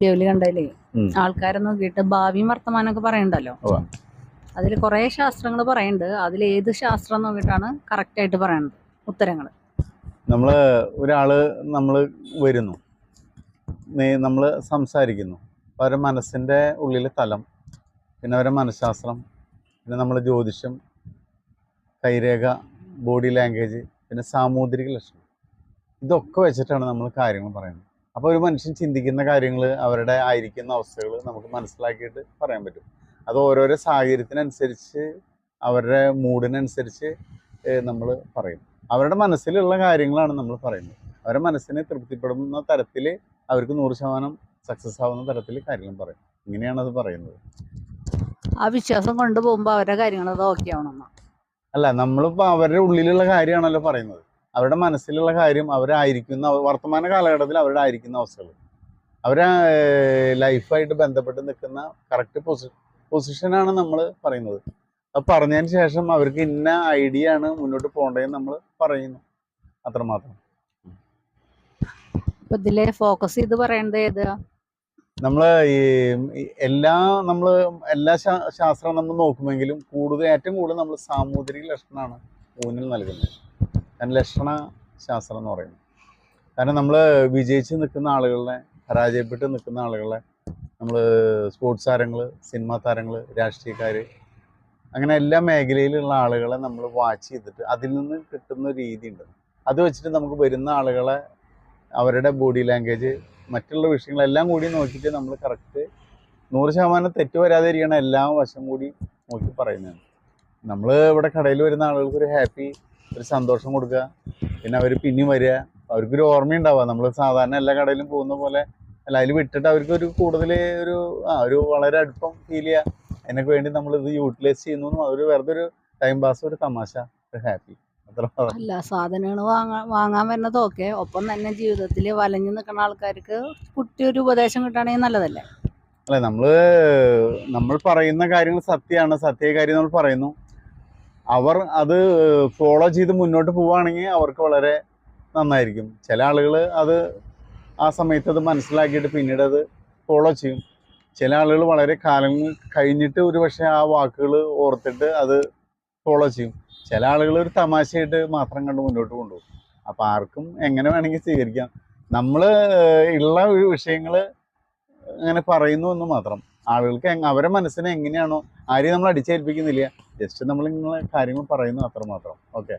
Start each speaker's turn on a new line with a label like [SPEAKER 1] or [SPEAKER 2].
[SPEAKER 1] വീഡിയോയിൽ
[SPEAKER 2] ആൾക്കാരൊന്നും
[SPEAKER 1] ആൾക്കാരെ നോക്കിയിട്ട് ഭാവിയും വർത്തമാനമൊക്കെ പറയണ്ടല്ലോ. അതിൽ കുറെ ശാസ്ത്രങ്ങൾ പറയുന്നുണ്ട് അതിൽ ഏത് ശാസ്ത്രം നോക്കിയിട്ടാണ് കറക്റ്റ് ആയിട്ട് പറയുന്നത് ഉത്തരങ്ങൾ.
[SPEAKER 2] നമ്മൾ ഒരാൾ നമ്മൾ വരുന്നു. നമ്മൾ സംസാരിക്കുന്നു. അവരുടെ മനസ്സിന്റെ ഉള്ളിലെ തലം പിന്നെ അവരുടെ മനഃശാസ്ത്രം പിന്നെ നമ്മൾ ജ്യോതിഷം കൈരേഖ ബോഡി ലാംഗ്വേജ് പിന്നെ സാമൂതിരിക ലക്ഷണം. ഇതൊക്കെ വെച്ചിട്ടാണ് നമ്മൾ കാര്യങ്ങൾ പറയുന്നത്. അപ്പോൾ ഒരു മനുഷ്യൻ ചിന്തിക്കുന്ന കാര്യങ്ങൾ അവരുടെ ആയിരിക്കുന്ന അവസ്ഥകൾ നമുക്ക് മനസ്സിലാക്കിയിട്ട് പറയാൻ പറ്റും. അത് ഓരോരോ സാഹചര്യത്തിനനുസരിച്ച് അവരുടെ മൂഡിനനുസരിച്ച് നമ്മൾ പറയും. അവരുടെ മനസ്സിലുള്ള കാര്യങ്ങളാണ് നമ്മൾ പറയുന്നത്. അവരുടെ മനസ്സിനെ തൃപ്തിപ്പെടുന്ന തരത്തിൽ അവർക്ക് നൂറ് ശതമാനം സക്സസ് ആവുന്ന തരത്തിൽ കാര്യങ്ങൾ പറയും. ഇങ്ങനെയാണ് അത് പറയുന്നത്.
[SPEAKER 1] ആ വിശ്വാസം കൊണ്ടുപോകുമ്പോൾ അവരുടെ കാര്യങ്ങൾ അത് ഓക്കെ ആവണം
[SPEAKER 2] അല്ല നമ്മളിപ്പോൾ അവരുടെ ഉള്ളിലുള്ള കാര്യമാണല്ലോ പറയുന്നത്. അവരുടെ മനസ്സിലുള്ള കാര്യം അവരായിരിക്കുന്ന അവ- വർത്തമാന കാലഘട്ടത്തിൽ അവരുടെ ആയിരിക്കുന്ന അവസ്ഥകൾ. അവരെ ലൈഫായിട്ട് ബന്ധപ്പെട്ട് നിൽക്കുന്ന കറക്റ്റ് പൊസി പൊസിഷനാണ് നമ്മൾ പറയുന്നത്. അത് പറഞ്ഞതിന് ശേഷം അവർക്ക് ഇന്ന ഐഡിയ ആണ് മുന്നോട്ട് പോകേണ്ടതെന്ന് നമ്മൾ പറയുന്നു. അത്രമാത്രം.
[SPEAKER 1] ഇതിലെ ഫോക്കസ് ചെയ്ത് പറയേണ്ടത് ഏത്?
[SPEAKER 2] നമ്മൾ ഈ എല്ലാ നമ്മൾ എല്ലാ ശാസ്ത്രം നമ്മൾ നോക്കുമെങ്കിലും കൂടുതൽ ഏറ്റവും കൂടുതൽ നമ്മൾ സാമൂതിരിക ലക്ഷണമാണ് ഊന്നൽ നൽകുന്നത്. ലക്ഷണ ശാസ്ത്രം എന്ന് പറയുന്നത് കാരണം നമ്മൾ വിജയിച്ച് നിൽക്കുന്ന ആളുകളെ പരാജയപ്പെട്ട് നിൽക്കുന്ന ആളുകളെ നമ്മൾ സ്പോർട്സ് താരങ്ങൾ സിനിമാ താരങ്ങൾ രാഷ്ട്രീയക്കാർ അങ്ങനെ എല്ലാ മേഖലയിലുള്ള ആളുകളെ നമ്മൾ വാച്ച് ചെയ്തിട്ട് അതിൽ നിന്ന് കിട്ടുന്ന ഒരു രീതിയുണ്ട് അത് വെച്ചിട്ട് നമുക്ക് വരുന്ന ആളുകളെ അവരുടെ ബോഡി ലാംഗ്വേജ് മറ്റുള്ള വിഷയങ്ങളെല്ലാം കൂടി നോക്കിയിട്ട് നമ്മൾ കറക്റ്റ് നൂറ് ശതമാനം തെറ്റ് വരാതെ വരാതിരിക്കണം എല്ലാ വശം കൂടി നോക്കി പറയുന്നതാണ്. നമ്മൾ ഇവിടെ കടയിൽ വരുന്ന ആളുകൾക്ക് ഒരു ഹാപ്പി ഒരു സന്തോഷം കൊടുക്കുക. പിന്നെ അവർ പിന്നെയും വരിക. അവർക്കൊരു ഓർമ്മയുണ്ടാവുക. നമ്മൾ സാധാരണ എല്ലാ കടയിലും പോകുന്ന പോലെ അല്ല അതിൽ വിട്ടിട്ട് അവർക്കൊരു കൂടുതൽ ഒരു ആ ഒരു വളരെ അടുപ്പം ഫീൽ ചെയ്യുക. അതിനൊക്കെ വേണ്ടി നമ്മൾ ഇത് യൂട്ടിലൈസ് ചെയ്യുന്നു അവർ അതൊരു വെറുതെ ഒരു ടൈം പാസ് ഒരു തമാശ. ഒരു ഹാപ്പി.
[SPEAKER 1] അല്ല സാധനങ്ങൾ വാങ്ങാൻ വാങ്ങാൻ വരുന്നതൊക്കെ ഒപ്പം തന്നെ ജീവിതത്തിൽ വലഞ്ഞു നിൽക്കുന്ന ആൾക്കാർക്ക് കുട്ടി ഒരു ഉപദേശം കിട്ടുകയാണെങ്കിൽ നല്ലതല്ലേ?
[SPEAKER 2] അല്ല നമ്മൾ നമ്മൾ പറയുന്ന കാര്യങ്ങൾ സത്യമാണ്. സത്യ കാര്യം നമ്മൾ പറയുന്നു. അവർ അത് ഫോളോ ചെയ്ത് മുന്നോട്ട് പോവുകയാണെങ്കിൽ അവർക്ക് വളരെ നന്നായിരിക്കും. ചില ആളുകൾ അത് ആ സമയത്ത് അത് മനസ്സിലാക്കിയിട്ട് പിന്നീട് അത് ഫോളോ ചെയ്യും. ചില ആളുകൾ വളരെ കാലങ്ങൾ കഴിഞ്ഞിട്ട് ഒരു പക്ഷേ ആ വാക്കുകൾ ഓർത്തിട്ട് അത് ഫോളോ ചെയ്യും. ചില ആളുകൾ ഒരു തമാശയായിട്ട് മാത്രം കണ്ട് മുന്നോട്ട് കൊണ്ടുപോകും. അപ്പോൾ ആർക്കും എങ്ങനെ വേണമെങ്കിൽ സ്വീകരിക്കാം. നമ്മൾ ഉള്ള ഒരു വിഷയങ്ങൾ അങ്ങനെ പറയുന്നു എന്ന് മാത്രം. ആളുകൾക്ക് അവരെ മനസ്സിനെ എങ്ങനെയാണോ ആരെയും നമ്മൾ അടിച്ചേൽപ്പിക്കുന്നില്ല. ജസ്റ്റ് നമ്മൾ ഇങ്ങനെ കാര്യങ്ങൾ പറയുന്നു അത്രമാത്രം. ഓക്കെ